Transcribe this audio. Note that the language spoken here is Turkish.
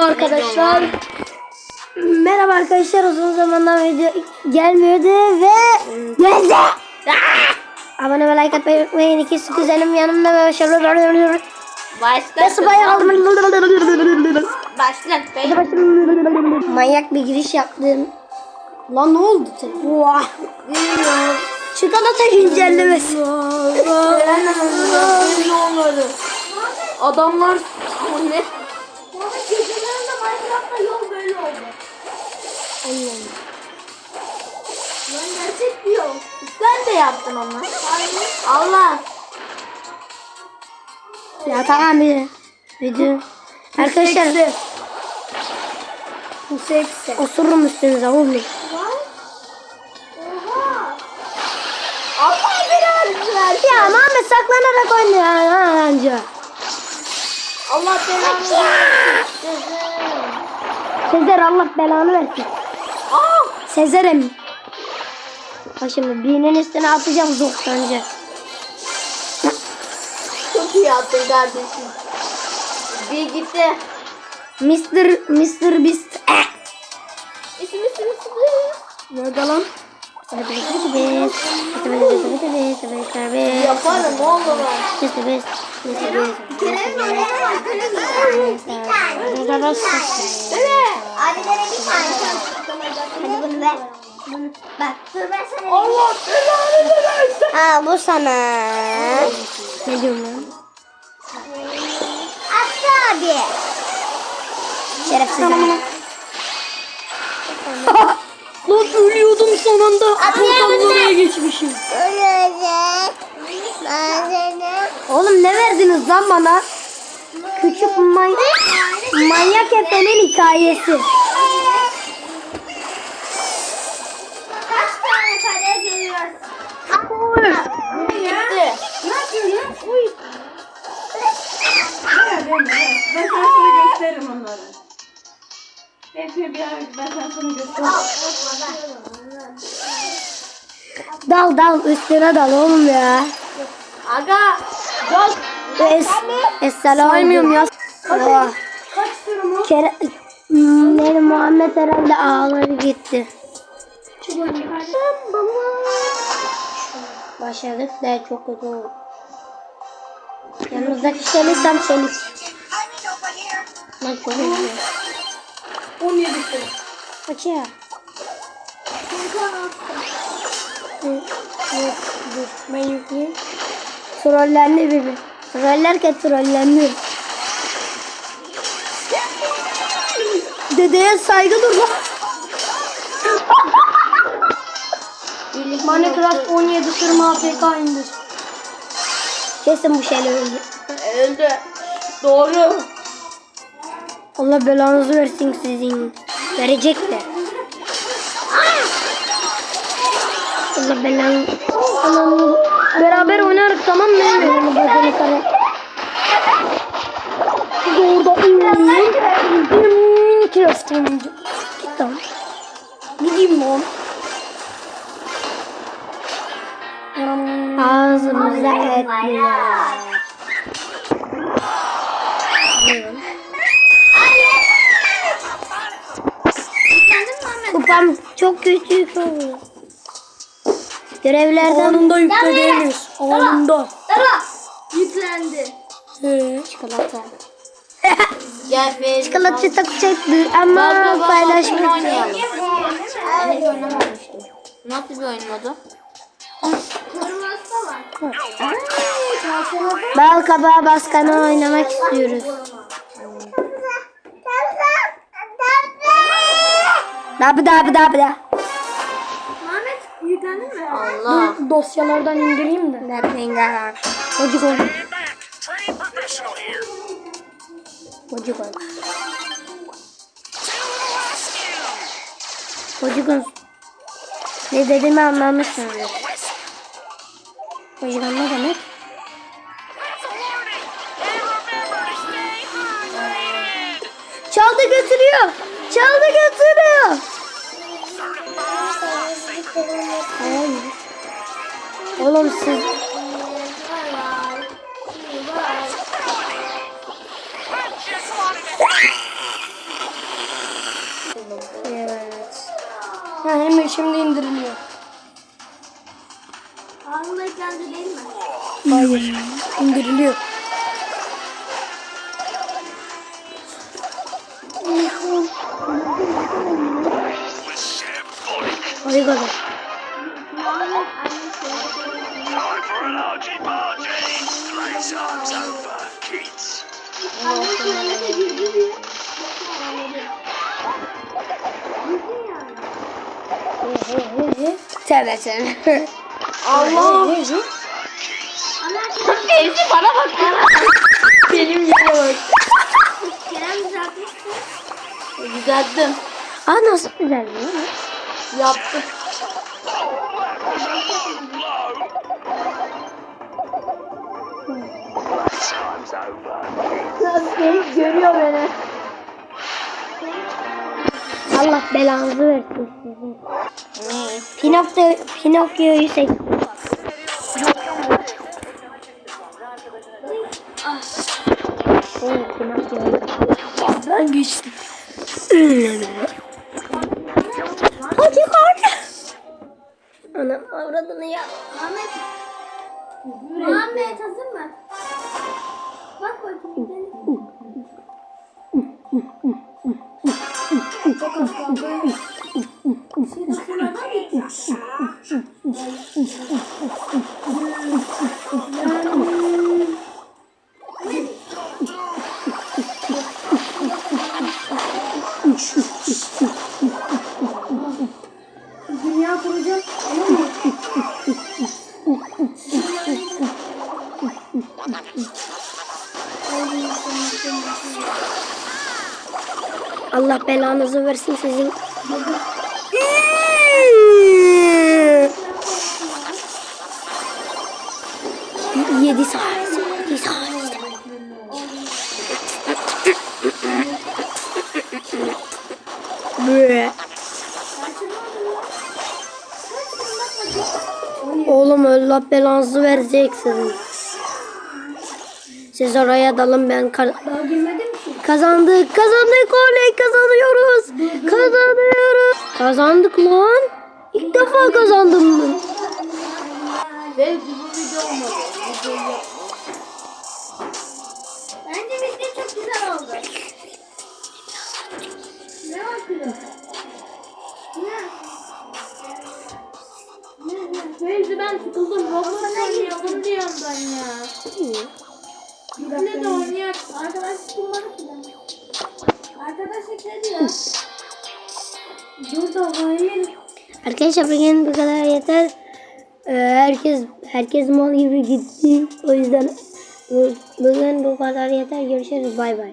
Arkadaşlar Merhaba arkadaşlar uzun zamandan video gelmiyordu ve geldi. Abone ve like atmayı unutmayın. İkisi güzelim yanımda ve başarılı. Nasıl Başlat. bayağı aldım. Başlat. Manyak bir giriş yaptım. Lan ne oldu? Vah. Çikolata güncellemesi. onları. Adamlar o ne? Lan gerçek bir yol. Sen de yaptın onu. Allah. Ya tamam bir video. Arkadaşlar Bu seksi. osururum üstünüze oğlum. Oha. Allah belanı versin. Ya Muhammed saklanarak oynuyor ha anca. Allah belanı versin. Sezer Allah belanı versin. Aa! Sezer'im. Bak şimdi birinin üstüne atacağım zoktanca. Çok iyi yaptın kardeşim. Bir gitti. Mr. Mr. Beast. Eh. İsim isim isim. Nerede lan? Yaparım oğlum. Mr. Beast. Mr. Beast. Kerem'in bir tane. Abilere bir tane bunu. Bunu bak. Dur ben sana. Allah belanı versin. Ha bu sana. Ne diyorum lan? Aslı abi. Şerefsiz ama. Lan ölüyordum son anda. Oraya geçmişim. Ölecek. Oğlum ne verdiniz lan bana? Küçük may manyak efenin hikayesi. Ben sana sonra gösteririm onları. Hepsini bir ara ben sana sonra gösteririm. Dal dal üstüne dal oğlum ya. Aga. Gel. Es Esselam. Saymıyorum ya. Kaç sürüm o? Kere benim Muhammed herhalde ağları gitti. Başardık da çok kötü oldu. Yanımızdaki şelik tam şelik. Lan çok iyi. 17 sürüm. Kaç ya? Dur, dur. Ben yükleyeyim. Trollendi bibi. Trollerken trollendi. Dedeye saygı dur lan. Minecraft 17 sırma APK indir. Kesin bu şeyle öldü. Öldü. Doğru. Allah belanızı versin sizin. Verecekler. Allah belanı. Anam. Beraber oynarız tamam mı? Benim gözünü kara. Siz orada Minecraft oyuncu. Git lan. Gideyim lan. Ağzımıza ettiler. Kupam çok kötü oluyor. Görevlerden Anında yüklediğimiz. Anında. Tamam. Yüklendi. çikolata. Gel ver. Çikolata çekti ama oynamamıştım. Nasıl bir oyun modu? Bal kabağı baskanı oynamak istiyoruz. Dabı dabı dabı da. Mehmet yüklendin mi? Allah. Dosyalardan indireyim de. Nereden Çocuk ol. Çocuk ol. Çocuk ol. Ne dediğimi anlamışsınız. Çocuk ol ne demek? Çaldı götürüyor. Çaldı götürüyor. Oğlum siz... evet. Ha, hemen şimdi indiriliyor. Ahmet geldi değil mi? Hayır. İndiriliyor. Over, kids. Tövbe tövbe. Allah. Fevzi bana bak. Benim yere bak. Kerem düzeltmişsin. Düzelttim. Aa nasıl güzel Yaptım. Fevzi görüyor beni. Allah belanızı versin sizin. Pinokyo, Pinokyo'yu Pinokyo'yu. Ben geçtim. Hadi kardeş. Anam avradını ya. Muhammed. Muhammed hazır mı? Allah belanızı versin sizin. Yedi saat. Yedi saat. Oğlum Allah belanızı verecek sizin. Siz oraya dalın ben kar- Daha girmedin mi? Kazandık, kazandık, oley kazanıyoruz. Kazanıyoruz. Kazandık lan. İlk defa kazandım ben. Fevzi bu video olmadı. Videoyu yapma. Bence video çok güzel oldu. Ne bakıyor? Ne? Ne? Ne? Ben sıkıldım. Roblox oynayalım diyorum ben ya. Ne de oynayak. Arkadaş bulmadı ki ben. Arkadaş ekledi Dur da oynayalım. Arkadaşlar bugün bu kadar yeter. Ee, herkes herkes mal gibi gitti. O yüzden bu- bugün bu kadar yeter. Görüşürüz. Bay bay.